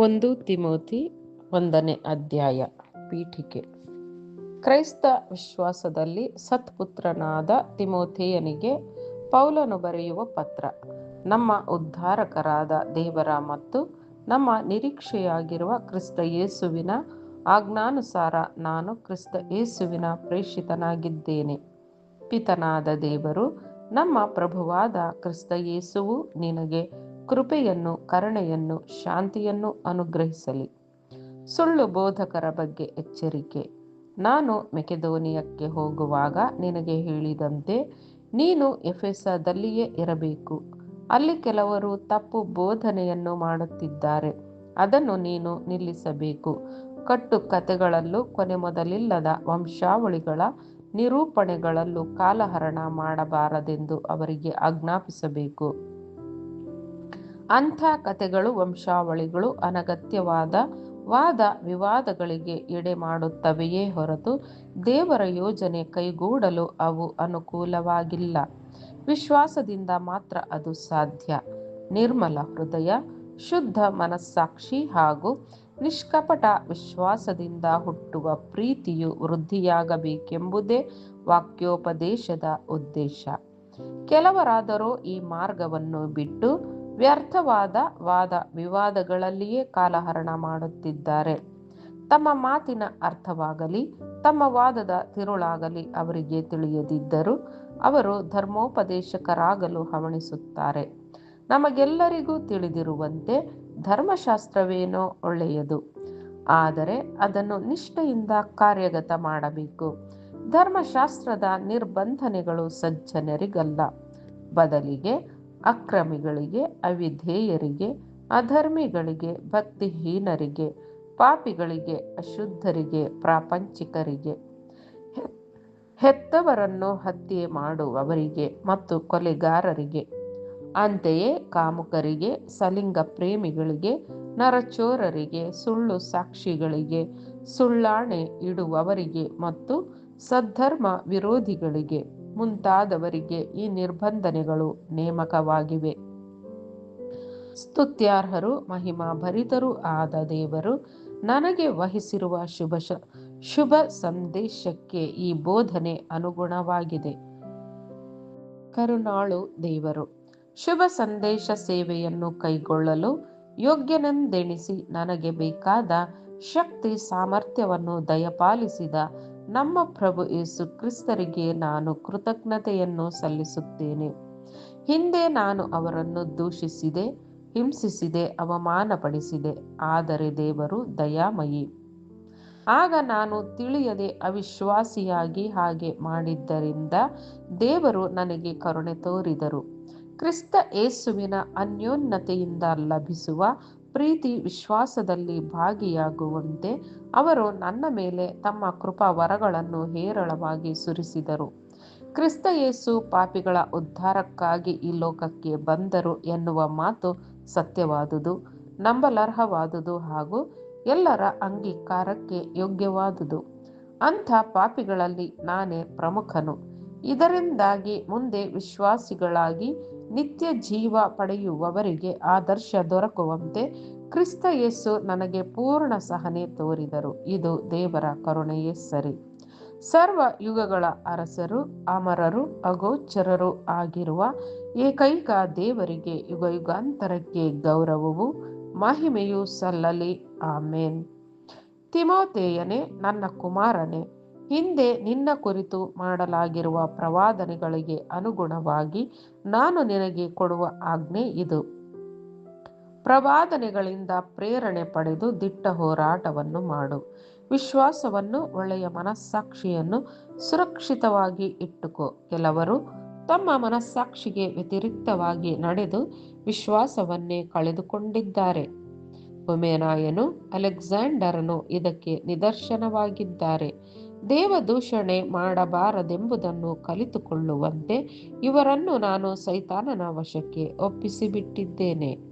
ಒಂದು ತಿಮೋತಿ ಒಂದನೇ ಅಧ್ಯಾಯ ಪೀಠಿಕೆ. ಕ್ರೈಸ್ತ ವಿಶ್ವಾಸದಲ್ಲಿ ಸತ್ಪುತ್ರನಾದ ತಿಮೋಥೇಯನಿಗೆ ಪೌಲನು ಬರೆಯುವ ಪತ್ರ, ನಮ್ಮ ಉದ್ಧಾರಕರಾದ ದೇವರ ಮತ್ತು ನಮ್ಮ ನಿರೀಕ್ಷೆಯಾಗಿರುವ ಕ್ರಿಸ್ತ ಯೇಸುವಿನ ಆಜ್ಞಾನುಸಾರ ನಾನು ಕ್ರಿಸ್ತ ಯೇಸುವಿನ ಪ್ರೇಷಿತನಾಗಿದ್ದೇನೆ. ಪಿತನಾದ ದೇವರು, ನಮ್ಮ ಪ್ರಭುವಾದ ಕ್ರಿಸ್ತ ಯೇಸುವು ನಿನಗೆ ಕೃಪೆಯನ್ನು, ಕರುಣೆಯನ್ನು, ಶಾಂತಿಯನ್ನು ಅನುಗ್ರಹಿಸಲಿ. ಸುಳ್ಳು ಬೋಧಕರ ಬಗ್ಗೆ ಎಚ್ಚರಿಕೆ. ನಾನು ಮೆಕೆದೋನಿಯಕ್ಕೆ ಹೋಗುವಾಗ ನಿನಗೆ ಹೇಳಿದಂತೆ ನೀನು ಎಫೆಸದಲ್ಲಿಯೇ ಇರಬೇಕು. ಅಲ್ಲಿ ಕೆಲವರು ತಪ್ಪು ಬೋಧನೆಯನ್ನು ಮಾಡುತ್ತಿದ್ದಾರೆ. ಅದನ್ನು ನೀನು ನಿಲ್ಲಿಸಬೇಕು. ಕಟ್ಟು ಕಥೆಗಳಲ್ಲೂ ಕೊನೆ ಮೊದಲಿಲ್ಲದ ವಂಶಾವಳಿಗಳ ನಿರೂಪಣೆಗಳಲ್ಲೂ ಕಾಲಹರಣ ಮಾಡಬಾರದೆಂದು ಅವರಿಗೆ ಆಜ್ಞಾಪಿಸಬೇಕು. ಅಂಥ ಕತೆಗಳು ವಂಶಾವಳಿಗಳು ಅನಗತ್ಯವಾದ ವಾದ ವಿವಾದಗಳಿಗೆ ಎಡೆ ಮಾಡುತ್ತವೆಯೇ ಹೊರತು ದೇವರ ಯೋಜನೆ ಕೈಗೂಡಲು ಅವು ಅನುಕೂಲವಾಗಿಲ್ಲ. ವಿಶ್ವಾಸದಿಂದ ಮಾತ್ರ ಅದು ಸಾಧ್ಯ. ನಿರ್ಮಲ ಹೃದಯ, ಶುದ್ಧ ಮನಸ್ಸಾಕ್ಷಿ ಹಾಗೂ ನಿಷ್ಕಪಟ ವಿಶ್ವಾಸದಿಂದ ಹುಟ್ಟುವ ಪ್ರೀತಿಯು ವೃದ್ಧಿಯಾಗಬೇಕೆಂಬುದೇ ವಾಕ್ಯೋಪದೇಶದ ಉದ್ದೇಶ. ಕೆಲವರಾದರೂ ಈ ಮಾರ್ಗವನ್ನು ಬಿಟ್ಟು ವ್ಯರ್ಥವಾದ ವಾದ ವಿವಾದಗಳಲ್ಲಿಯೇ ಕಾಲಹರಣ ಮಾಡುತ್ತಿದ್ದಾರೆ. ತಮ್ಮ ಮಾತಿನ ಅರ್ಥವಾಗಲಿ, ತಮ್ಮ ವಾದದ ತಿರುಳಾಗಲಿ ಅವರಿಗೆ ತಿಳಿಯದಿದ್ದರೂ ಅವರು ಧರ್ಮೋಪದೇಶಕರಾಗಲು ಹವಣಿಸುತ್ತಾರೆ. ನಮಗೆಲ್ಲರಿಗೂ ತಿಳಿದಿರುವಂತೆ ಧರ್ಮಶಾಸ್ತ್ರವೇನೋ ಒಳ್ಳೆಯದು. ಆದರೆ ಅದನ್ನು ನಿಷ್ಠೆಯಿಂದ ಕಾರ್ಯಗತ ಮಾಡಬೇಕು. ಧರ್ಮಶಾಸ್ತ್ರದ ನಿರ್ಬಂಧನೆಗಳು ಸಜ್ಜನರಿಗಲ್ಲ. ಬದಲಿಗೆ ಅಕ್ರಮಿಗಳಿಗೆ, ಅವಿಧೇಯರಿಗೆ, ಅಧರ್ಮಿಗಳಿಗೆ, ಭಕ್ತಿಹೀನರಿಗೆ, ಪಾಪಿಗಳಿಗೆ, ಅಶುದ್ಧರಿಗೆ, ಪ್ರಾಪಂಚಿಕರಿಗೆ ಹೆತ್ತವರನ್ನು ಹತ್ಯೆ ಮಾಡುವವರಿಗೆ ಮತ್ತು ಕೊಲೆಗಾರರಿಗೆ, ಅಂತೆಯೇ ಕಾಮುಕರಿಗೆ ಸಲಿಂಗ ಪ್ರೇಮಿಗಳಿಗೆ ನರಚೋರರಿಗೆ, ಸುಳ್ಳು ಸಾಕ್ಷಿಗಳಿಗೆ, ಸುಳ್ಳಾಣೆ ಇಡುವವರಿಗೆ ಮತ್ತು ಸದ್ಧರ್ಮ ವಿರೋಧಿಗಳಿಗೆ. ಮುಂತಾದವರಿಗೆ ಈ ನಿರ್ಬಂಧನೆಗಳು ನೇಮಕವಾಗಿವೆ. ಸ್ತುತ್ಯಾರ್ಹರು ಮಹಿಮಾ ಭರಿತರೂ ಆದ ದೇವರು ನನಗೆ ವಹಿಸಿರುವ ಶುಭ ಶುಭ ಸಂದೇಶಕ್ಕೆ ಈ ಬೋಧನೆ ಅನುಗುಣವಾಗಿದೆ. ಕರುಣಾಳು ದೇವರು, ಶುಭ ಸಂದೇಶ ಸೇವೆಯನ್ನು ಕೈಗೊಳ್ಳಲು ಯೋಗ್ಯನೆಂದೆಣಿಸಿ ನನಗೆ ಬೇಕಾದ ಶಕ್ತಿ ಸಾಮರ್ಥ್ಯವನ್ನು ದಯಪಾಲಿಸಿದ ನಮ್ಮ ಪ್ರಭು ಯೇಸು ಕ್ರಿಸ್ತರಿಗೆ ನಾನು ಕೃತಜ್ಞತೆಯನ್ನು ಸಲ್ಲಿಸುತ್ತೇನೆ. ಹಿಂದೆ ನಾನು ಅವರನ್ನು ದೂಷಿಸಿದೆ, ಹಿಂಸಿಸಿದೆ, ಅವಮಾನಪಡಿಸಿದೆ, ಆದರೆ ದೇವರು ದಯಾಮಯಿ. ಆಗ ನಾನು ತಿಳಿಯದೆ ಅವಿಶ್ವಾಸಿಯಾಗಿ ಹಾಗೆ ಮಾಡಿದ್ದರಿಂದ ದೇವರು ನನಗೆ ಕರುಣೆ ತೋರಿದರು. ಕ್ರಿಸ್ತ ಯೇಸುವಿನ ಅನ್ಯೋನ್ನತೆಯಿಂದ ಲಭಿಸುವ ಪ್ರೀತಿ ವಿಶ್ವಾಸದಲ್ಲಿ ಭಾಗಿಯಾಗುವಂತೆ ಅವರು ನನ್ನ ಮೇಲೆ ತಮ್ಮ ಕೃಪಾ ವರಗಳನ್ನು ಹೇರಳವಾಗಿ ಸುರಿಸಿದರು. ಕ್ರಿಸ್ತ ಯೇಸು ಪಾಪಿಗಳ ಉದ್ಧಾರಕ್ಕಾಗಿ ಈ ಲೋಕಕ್ಕೆ ಬಂದರು ಎನ್ನುವ ಮಾತು ಸತ್ಯವಾದುದು, ನಂಬಲರ್ಹವಾದುದು ಹಾಗೂ ಎಲ್ಲರ ಅಂಗೀಕಾರಕ್ಕೆ ಯೋಗ್ಯವಾದುದು. ಅಂಥ ಪಾಪಿಗಳಲ್ಲಿ ನಾನೇ ಪ್ರಮುಖನು. ಇದರಿಂದಾಗಿ ಮುಂದೆ ವಿಶ್ವಾಸಿಗಳಾಗಿ ನಿತ್ಯ ಜೀವ ಪಡೆಯುವವರಿಗೆ ಆದರ್ಶ ದೊರಕುವಂತೆ ಕ್ರಿಸ್ತ ಯೇಸು ನನಗೆ ಪೂರ್ಣ ಸಹನೆ ತೋರಿದರು. ಇದು ದೇವರ ಕರುಣೆಯೇ ಸರಿ. ಸರ್ವ ಯುಗಗಳ ಅರಸರು, ಅಮರರು, ಅಗೋಚರರು ಆಗಿರುವ ಏಕೈಕ ದೇವರಿಗೆ ಯುಗ ಯುಗಾಂತರಕ್ಕೆ ಗೌರವವು ಮಹಿಮೆಯು ಸಲ್ಲಲಿ. ಆಮೇನ್. ತಿಮೋತೇಯನೇ ನನ್ನ ಕುಮಾರನೇ ಹಿಂದೆ ನಿನ್ನ ಕುರಿತು ಮಾಡಲಾಗಿರುವ ಪ್ರವಾದನೆಗಳಿಗೆ ಅನುಗುಣವಾಗಿ ನಾನು ನಿನಗೆ ಕೊಡುವ ಆಜ್ಞೆ ಇದು. ಪ್ರವಾದನೆಗಳಿಂದ ಪ್ರೇರಣೆ ಪಡೆದು ದಿಟ್ಟ ಹೋರಾಟವನ್ನು ಮಾಡು. ವಿಶ್ವಾಸವನ್ನು, ಒಳ್ಳೆಯ ಮನಸ್ಸಾಕ್ಷಿಯನ್ನು ಸುರಕ್ಷಿತವಾಗಿ ಇಟ್ಟುಕೋ. ಕೆಲವರು ತಮ್ಮ ಮನಸ್ಸಾಕ್ಷಿಗೆ ವ್ಯತಿರಿಕ್ತವಾಗಿ ನಡೆದು ವಿಶ್ವಾಸವನ್ನೇ ಕಳೆದುಕೊಂಡಿದ್ದಾರೆ. ಉಮೇನಾಯನು ಅಲೆಕ್ಸಾಂಡರನು ಇದಕ್ಕೆ ನಿದರ್ಶನವಾಗಿದ್ದಾರೆ. ದೇವದೂಷಣೆ ಮಾಡಬಾರದೆಂಬುದನ್ನು ಕಲಿತುಕೊಳ್ಳುವಂತೆ ಇವರನ್ನು ನಾನು ಸೈತಾನನ ವಶಕ್ಕೆ ಒಪ್ಪಿಸಿಬಿಟ್ಟಿದ್ದೇನೆ.